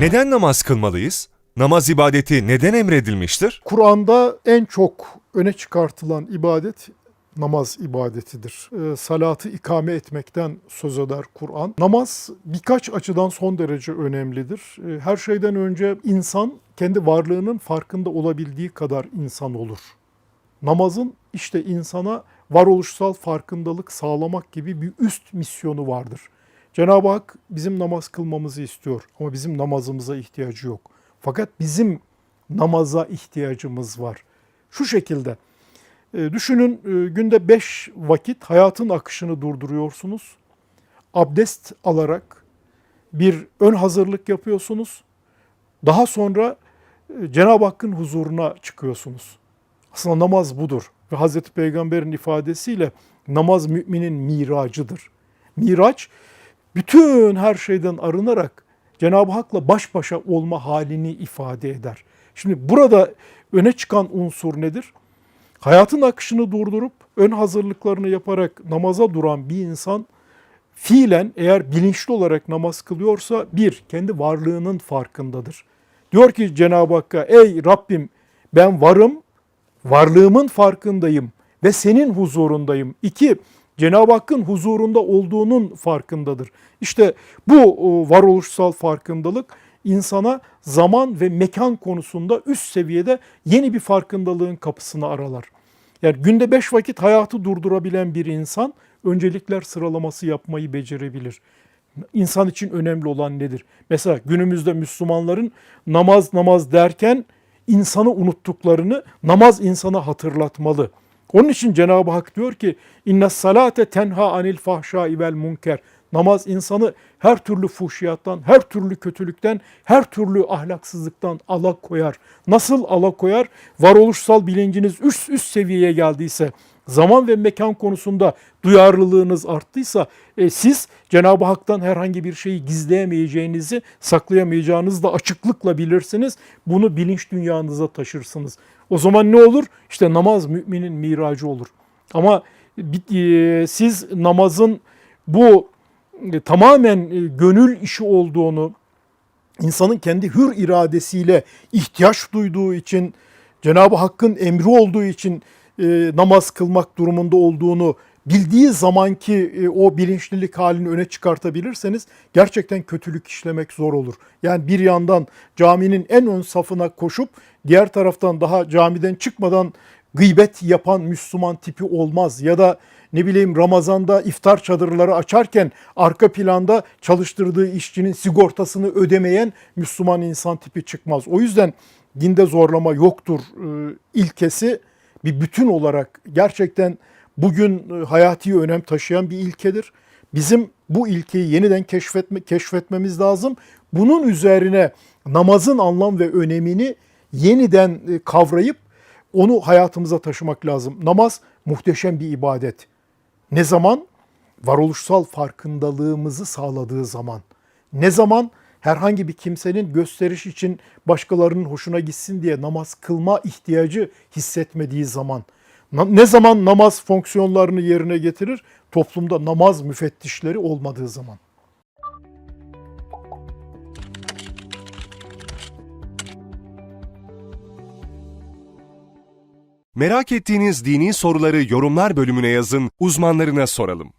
Neden namaz kılmalıyız? Namaz ibadeti neden emredilmiştir? Kur'an'da en çok öne çıkartılan ibadet namaz ibadetidir. Ee, salatı ikame etmekten söz eder Kur'an. Namaz birkaç açıdan son derece önemlidir. Ee, her şeyden önce insan kendi varlığının farkında olabildiği kadar insan olur. Namazın işte insana varoluşsal farkındalık sağlamak gibi bir üst misyonu vardır. Cenab-ı Hak bizim namaz kılmamızı istiyor ama bizim namazımıza ihtiyacı yok. Fakat bizim namaza ihtiyacımız var. Şu şekilde e, düşünün e, günde beş vakit hayatın akışını durduruyorsunuz. Abdest alarak bir ön hazırlık yapıyorsunuz. Daha sonra e, Cenab-ı Hakk'ın huzuruna çıkıyorsunuz. Aslında namaz budur. Ve Hazreti Peygamber'in ifadesiyle namaz müminin miracıdır. Miraç bütün her şeyden arınarak Cenab-ı Hak'la baş başa olma halini ifade eder. Şimdi burada öne çıkan unsur nedir? Hayatın akışını durdurup ön hazırlıklarını yaparak namaza duran bir insan fiilen eğer bilinçli olarak namaz kılıyorsa bir, kendi varlığının farkındadır. Diyor ki Cenab-ı Hakk'a ey Rabbim ben varım, varlığımın farkındayım ve senin huzurundayım. İki, Cenab-ı Hakk'ın huzurunda olduğunun farkındadır. İşte bu o, varoluşsal farkındalık insana zaman ve mekan konusunda üst seviyede yeni bir farkındalığın kapısını aralar. Yani günde beş vakit hayatı durdurabilen bir insan öncelikler sıralaması yapmayı becerebilir. İnsan için önemli olan nedir? Mesela günümüzde Müslümanların namaz namaz derken insanı unuttuklarını namaz insana hatırlatmalı. Onun için Cenab-ı Hak diyor ki inna salate tenha anil fahşai vel munker. Namaz insanı her türlü fuhşiyattan, her türlü kötülükten, her türlü ahlaksızlıktan alakoyar. Nasıl alakoyar? Varoluşsal bilinciniz üst üst seviyeye geldiyse, zaman ve mekan konusunda duyarlılığınız arttıysa e, siz Cenab-ı Hak'tan herhangi bir şeyi gizleyemeyeceğinizi, saklayamayacağınızı da açıklıkla bilirsiniz. Bunu bilinç dünyanıza taşırsınız. O zaman ne olur? İşte namaz müminin miracı olur. Ama e, siz namazın bu tamamen e, gönül işi olduğunu, insanın kendi hür iradesiyle ihtiyaç duyduğu için, Cenab-ı Hakk'ın emri olduğu için e, namaz kılmak durumunda olduğunu bildiği zamanki e, o bilinçlilik halini öne çıkartabilirseniz gerçekten kötülük işlemek zor olur. Yani bir yandan caminin en ön safına koşup diğer taraftan daha camiden çıkmadan gıybet yapan Müslüman tipi olmaz ya da ne bileyim Ramazan'da iftar çadırları açarken arka planda çalıştırdığı işçinin sigortasını ödemeyen Müslüman insan tipi çıkmaz. O yüzden dinde zorlama yoktur e, ilkesi bir bütün olarak gerçekten bugün e, hayati önem taşıyan bir ilkedir. Bizim bu ilkeyi yeniden keşfetme, keşfetmemiz lazım. Bunun üzerine namazın anlam ve önemini yeniden e, kavrayıp onu hayatımıza taşımak lazım. Namaz muhteşem bir ibadet. Ne zaman? Varoluşsal farkındalığımızı sağladığı zaman. Ne zaman? Herhangi bir kimsenin gösteriş için başkalarının hoşuna gitsin diye namaz kılma ihtiyacı hissetmediği zaman. Ne zaman namaz fonksiyonlarını yerine getirir? Toplumda namaz müfettişleri olmadığı zaman. Merak ettiğiniz dini soruları yorumlar bölümüne yazın, uzmanlarına soralım.